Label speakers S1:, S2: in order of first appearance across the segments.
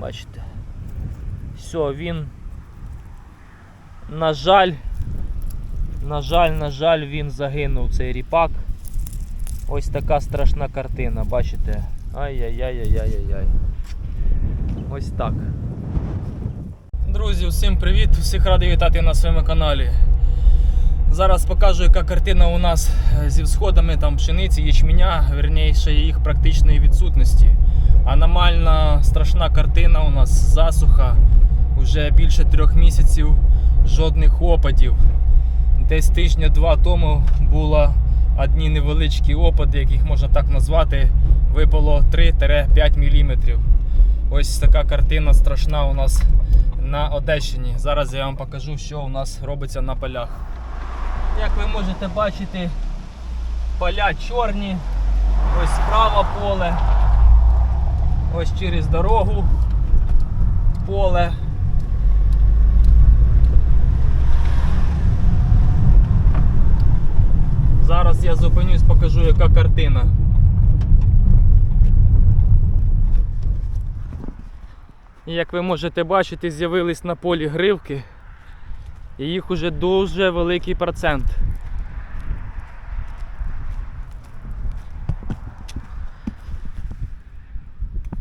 S1: Бачите. Все, він. На жаль, на жаль, на жаль, він загинув цей ріпак. Ось така страшна картина, бачите? Ай-яй-яй-яй-яй-яй. Ось так. Друзі, всім привіт! Всіх радий вітати на своєму каналі. Зараз покажу, яка картина у нас е, зі всходами там пшениці, ячменя, верніше їх практичної відсутності. Аномальна страшна картина у нас засуха. Уже більше трьох місяців жодних опадів. Десь тижня-два тому було одні невеличкі опади, яких можна так назвати. Випало 3-5 мм. Ось така картина страшна у нас на Одещині. Зараз я вам покажу, що у нас робиться на полях. Як ви можете бачити, поля чорні, ось справа поле, ось через дорогу поле. Зараз я зупинюсь, покажу, яка картина. Як ви можете бачити, з'явились на полі гривки. І їх уже дуже великий процент.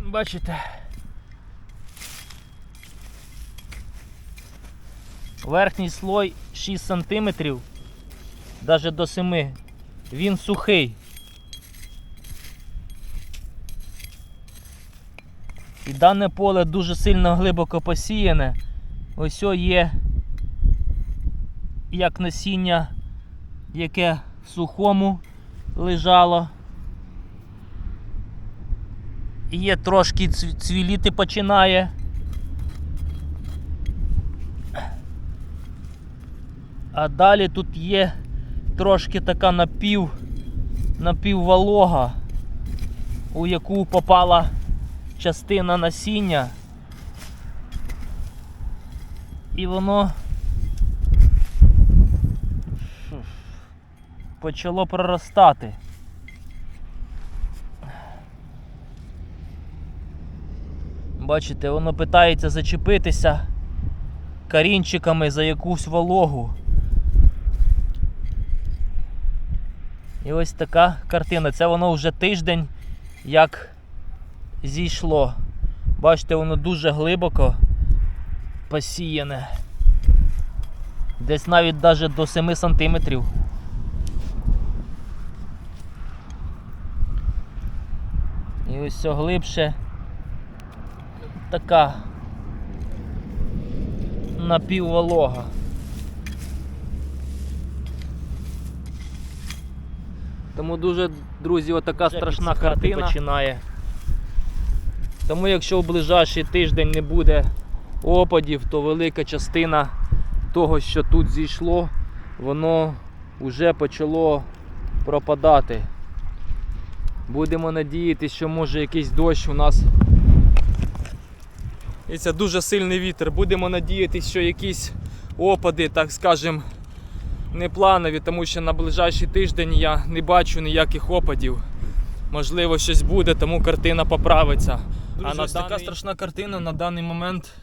S1: Бачите? Верхній слой 6 см, навіть до 7 він сухий. І дане поле дуже сильно глибоко посіяне. Ось є як насіння, яке в сухому лежало. Є трошки цвіліти починає. А далі тут є трошки така напів, напівволога, у яку попала частина насіння. І воно почало проростати. Бачите, воно питається зачепитися корінчиками за якусь вологу. І ось така картина. Це воно вже тиждень як зійшло. Бачите, воно дуже глибоко посіяне. Десь навіть даже до 7 сантиметрів. І ось все глибше така напівволога. Тому дуже, друзі, отака страшна картина починає. Тому якщо в ближайший тиждень не буде опадів, то велика частина того, що тут зійшло, воно вже почало пропадати. Будемо надіятися, що може якийсь дощ у нас. І це дуже сильний вітер. Будемо надіятися, що якісь опади, так скажем, не планові, тому що на ближайший тиждень я не бачу ніяких опадів. Можливо, щось буде, тому картина поправиться. а на така страшна картина на даний момент.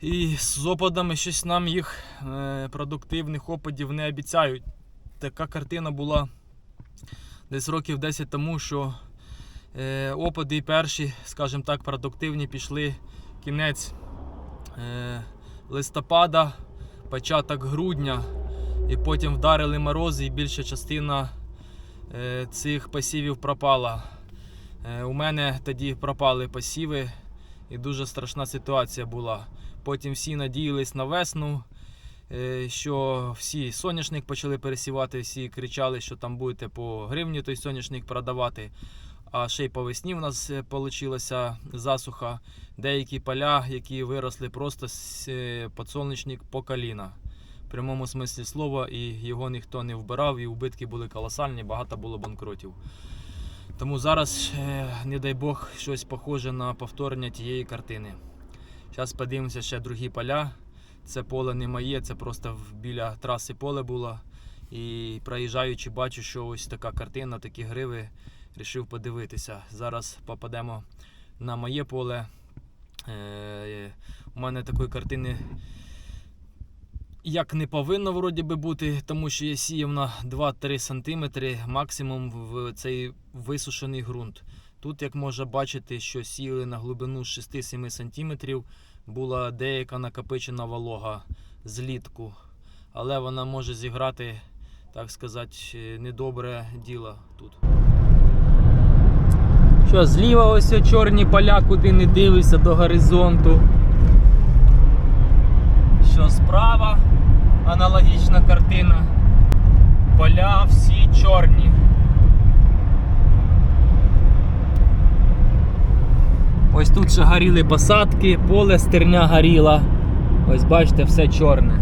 S1: І з опадами щось нам їх е, продуктивних опадів не обіцяють. Така картина була десь років 10 тому, що е, опади перші, скажімо так, продуктивні пішли кінець е, листопада, початок грудня, і потім вдарили морози, і більша частина е, цих посівів пропала. Е, у мене тоді пропали посіви, і дуже страшна ситуація була. Потім всі надіялись на весну, що всі соняшник почали пересівати, всі кричали, що там будете по гривні той соняшник продавати. А ще й по весні в нас вийшла засуха. Деякі поля, які виросли просто е, подсолнечник по коліна. В прямому смислі слова, і його ніхто не вбирав, і убитки були колосальні, багато було банкротів. Тому зараз, е, не дай Бог, щось похоже на повторення тієї картини. Зараз подивимося ще другі поля. Це поле не моє, це просто біля траси поле було. І проїжджаючи, бачу, що ось така картина, такі гриви. Рішив подивитися. Зараз попадемо на моє поле. Е, у мене такої картини як не повинно вроді би бути, тому що я сіяв на 2-3 см максимум в цей висушений ґрунт. Тут, як можна бачити, що сіяли на глибину 6-7 см, була деяка накопичена волога злітку, але вона може зіграти, так сказати, недобре діло тут. Що, зліва ось чорні поля, куди не дивишся до горизонту. Що справа аналогічна картина. Поля всі чорні. Ще горіли посадки, поле стерня горіла. Ось бачите, все чорне.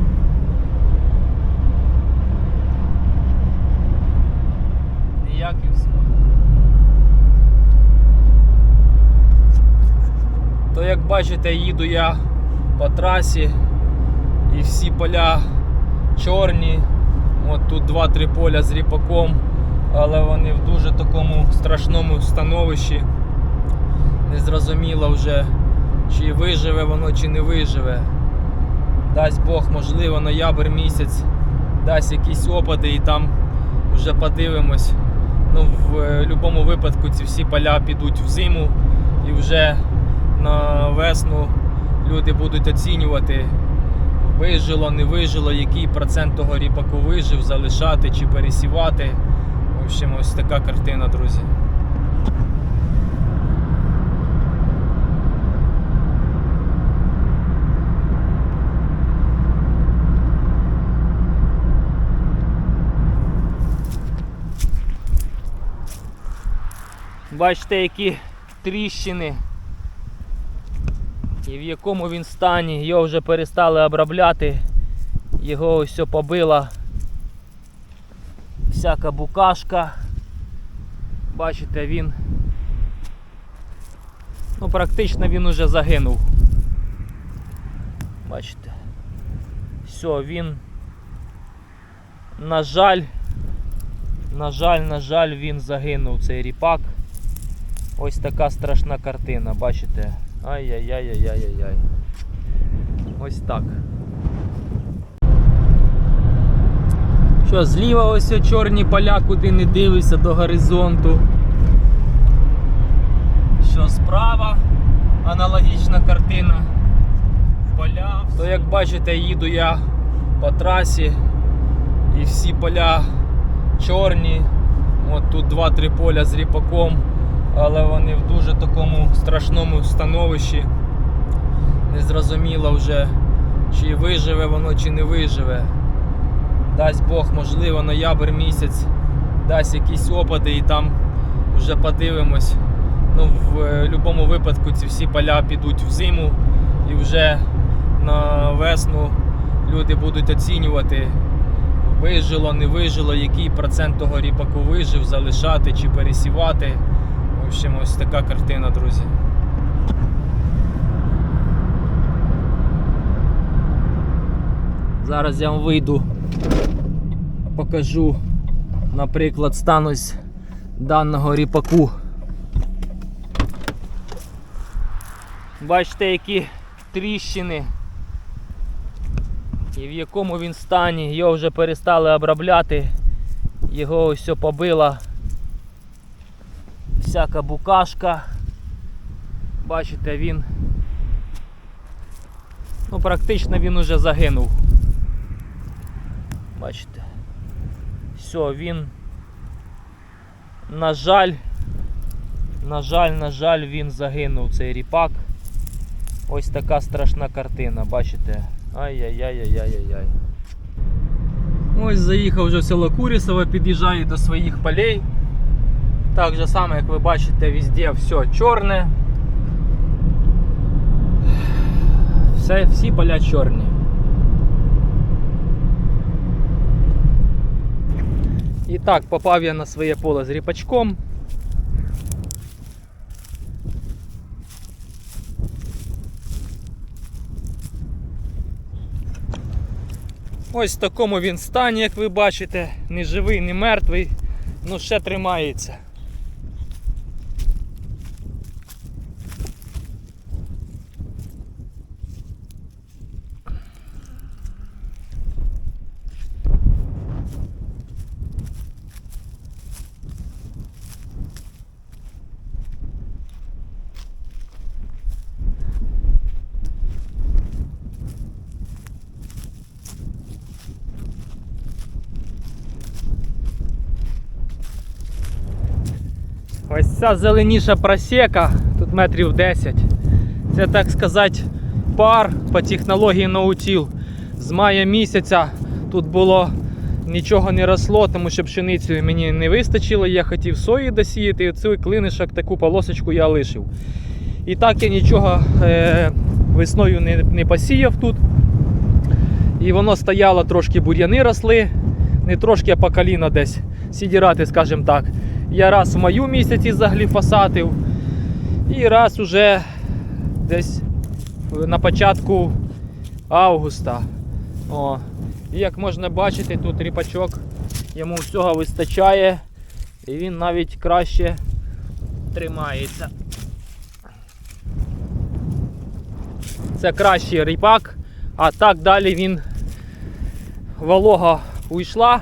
S1: Ніяківська. То як бачите, їду я по трасі і всі поля чорні. От тут 2-3 поля з ріпаком, але вони в дуже такому страшному становищі. Незрозуміло вже, чи виживе воно, чи не виживе. Дасть Бог, можливо, ноябрь місяць дасть якісь опади і там вже подивимось. Ну, в будь-якому випадку ці всі поля підуть в зиму і вже на весну люди будуть оцінювати, вижило, не вижило, який процент того ріпаку вижив, залишати чи пересівати. В общем, ось така картина, друзі. Бачите, які тріщини і в якому він стані, його вже перестали обробляти, його ось побила всяка букашка. Бачите, він ну практично він уже загинув. Бачите. Все, він, на жаль, на жаль, на жаль, він загинув цей ріпак. Ось така страшна картина, бачите? Ай-яй-яй-яй-яй-яй. Ось так. Що, зліва ось о чорні поля, куди не дивишся до горизонту. Що справа аналогічна картина. Поля. То як бачите, їду я по трасі і всі поля чорні. От тут 2-3 поля з ріпаком але вони в дуже такому страшному становищі. Незрозуміло вже, чи виживе воно, чи не виживе. Дасть Бог, можливо, ноябрь місяць дасть якісь опади і там вже подивимось. Ну, в будь-якому випадку ці всі поля підуть в зиму і вже на весну люди будуть оцінювати, вижило, не вижило, який процент того ріпаку вижив, залишати чи пересівати. В общем, ось така картина, друзі. Зараз я вам вийду, покажу, наприклад, стан ось даного ріпаку. Бачите, які тріщини і в якому він стані, його вже перестали обробляти, його ось побило всяка букашка. Бачите, він ну практично він уже загинув. Бачите. Все, він, на жаль, на жаль, на жаль, він загинув цей ріпак. Ось така страшна картина, бачите? Ай-яй-яй-яй-яй-яй. Ось заїхав вже в село Курісове, під'їжджаю до своїх полей. Так же само, як ви бачите, везде все чорне. Все, всі поля чорні. І так, попав я на своє поле з ріпачком. Ось в такому він стані, як ви бачите, не живий, не мертвий, ну ще тримається. Ось ця зеленіша просека, тут метрів 10. Це так сказати пар по технології наутіл. З мая місяця тут було нічого не росло, тому що пшеницю мені не вистачило. Я хотів сої досіяти, і цей клинишок, таку полосочку я лишив. І так я нічого е, весною не, не посіяв тут. І воно стояло, трошки бур'яни росли, не трошки, а по коліна десь сідірати, скажімо так. Я раз в маю місяці загліфосатив, і раз уже десь на початку августа. О. І як можна бачити, тут ріпачок йому всього вистачає, і він навіть краще тримається. Це кращий ріпак, а так далі він волога уйшла.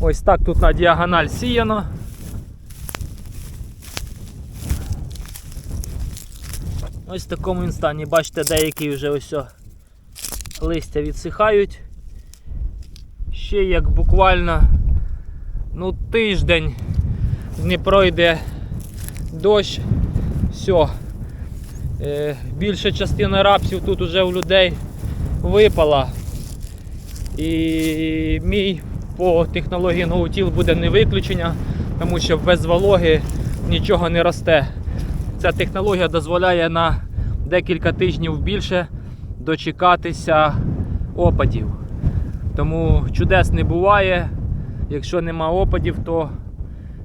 S1: Ось так тут на діагональ сіяно. Ось в такому він стані. Бачите, деякі вже ось листя відсихають. Ще як буквально ну, тиждень не пройде дощ. Все. Е, більша частина рапсів тут уже у людей випала. І мій по технології ноутіл буде не виключення, тому що без вологи нічого не росте. Ця технологія дозволяє на декілька тижнів більше дочекатися опадів. Тому чудес не буває. Якщо нема опадів, то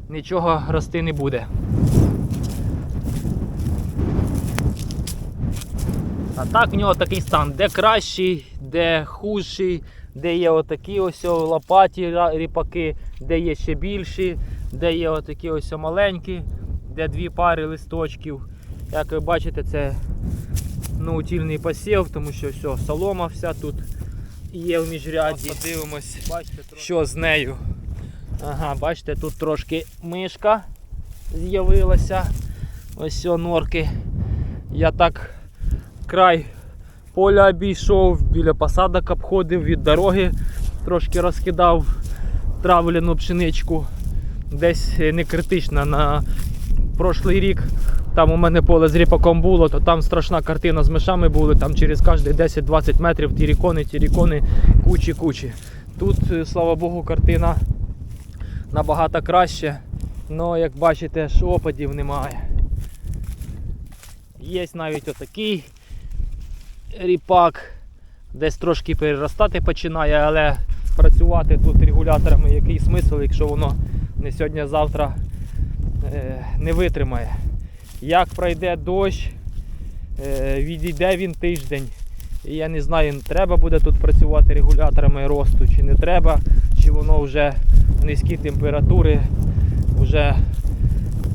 S1: нічого рости не буде. А так в нього такий стан, де кращий, де хужий, де є отакі ось лопаті ріпаки, де є ще більші, де є отакі ось маленькі, де дві пари листочків. Як ви бачите, це наутільний посів, тому що все, солома вся тут є в міжряді. Подивимось,
S2: Бачите,
S1: що з нею. Ага, бачите, тут трошки мишка з'явилася. Ось о норки. Я так край поля обійшов, біля посадок обходив від дороги, трошки розкидав травлену пшеничку. Десь е, не критично на прошлий рік. Там у мене поле з ріпаком було, то там страшна картина з мишами були, там через кожні 10-20 метрів тірікони, тірікони, кучі-кучі. Тут, е, слава Богу, картина набагато краще. але як бачите, ж опадів немає. Є навіть отакий ріпак, десь трошки переростати починає, але працювати тут регуляторами який смисл, якщо воно не сьогодні-завтра е, не витримає. Як пройде дощ, е, відійде він тиждень. І я не знаю, треба буде тут працювати регуляторами росту, чи не треба, чи воно вже низькі температури, вже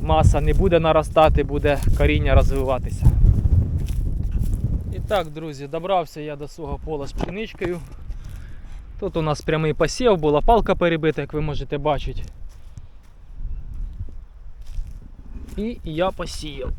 S1: маса не буде наростати, буде коріння розвиватися. І так, друзі, добрався я до свого пола з пшеничкою. Тут у нас прямий посів, була палка перебита, як ви можете бачити. І я посіяв.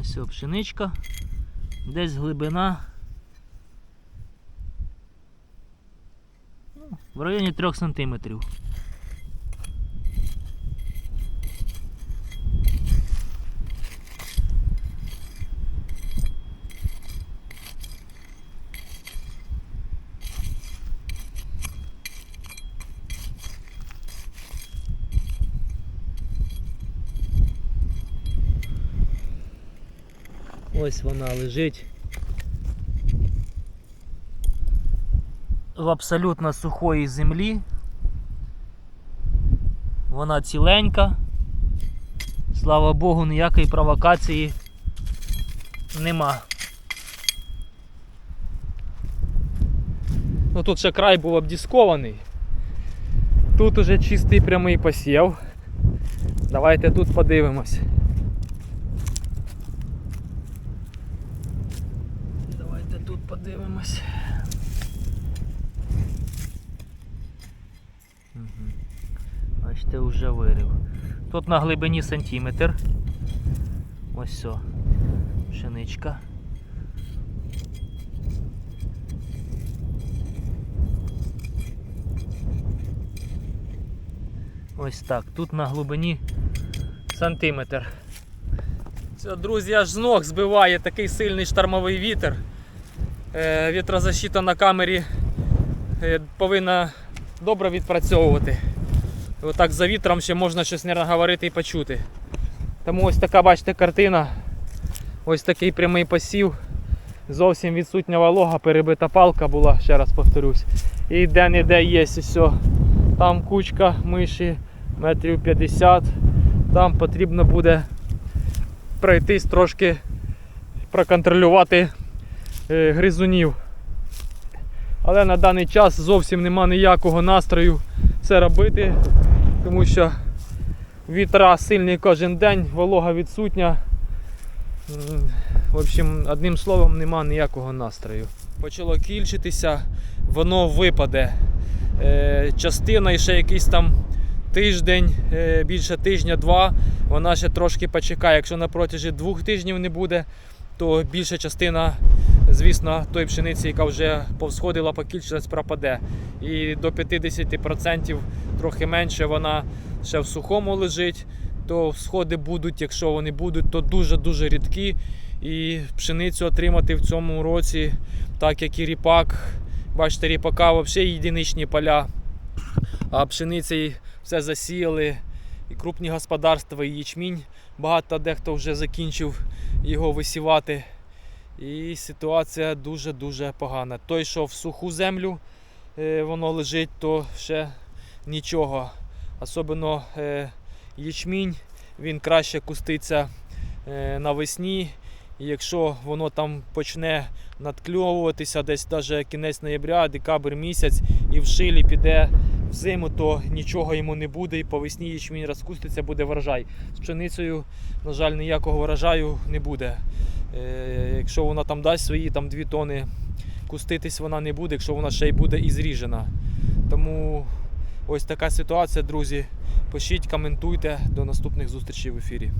S1: Ось пшеничка. Десь глибина. В районі 3 сантиметрів. Ось вона лежить. В абсолютно сухої землі. Вона ціленька. Слава Богу, ніякої провокації нема. Ну тут ще край був обдіскований. Тут уже чистий прямий посів. Давайте тут подивимось. Давайте тут подивимось. Бачите, вже вирив. Тут на глибині сантиметр. Ось все. Пшеничка. Ось так. Тут на глибині сантиметр. Це, друзі, аж з ног збиває такий сильний штормовий вітер. Е, вітрозащита на камері е, повинна добре відпрацьовувати. Отак за вітром ще можна щось не говорити і почути. Тому ось така, бачите, картина. Ось такий прямий посів. Зовсім відсутня волога, перебита палка була, ще раз повторюсь. І де-не-де є все. Там кучка миші метрів 50. Там потрібно буде пройтись трошки проконтролювати е, гризунів. Але на даний час зовсім нема ніякого настрою це робити, тому що вітра сильні кожен день, волога відсутня. В общем, одним словом, нема ніякого настрою. Почало кільчитися, воно випаде. Е, частина і ще якийсь там тиждень, е, більше тижня-два, вона ще трошки почекає. Якщо на протязі двох тижнів не буде, то більша частина, звісно, тої пшениці, яка вже повсходила, покільчилась, пропаде. І до 50% трохи менше вона ще в сухому лежить. То сходи будуть, якщо вони будуть, то дуже-дуже рідкі. І пшеницю отримати в цьому році, так як і ріпак. Бачите, ріпака взагалі єдиничні поля. А пшениці все засіяли. І крупні господарства, і ячмінь. Багато дехто вже закінчив його висівати. І ситуація дуже-дуже погана. Той, що в суху землю е, воно лежить, то ще нічого. Особливо е, ячмінь, він краще куститься е, навесні. І якщо воно там почне надкльовуватися десь навіть кінець ноября, декабрь місяць і в шилі піде в зиму, то нічого йому не буде, і по весні ячмінь розкуститься, буде врожай. З пшеницею, на жаль, ніякого врожаю не буде. Е, якщо вона там дасть свої там 2 тони, куститись вона не буде, якщо вона ще й буде і зріжена. Тому ось така ситуація, друзі. Пишіть, коментуйте. До наступних зустрічей в ефірі.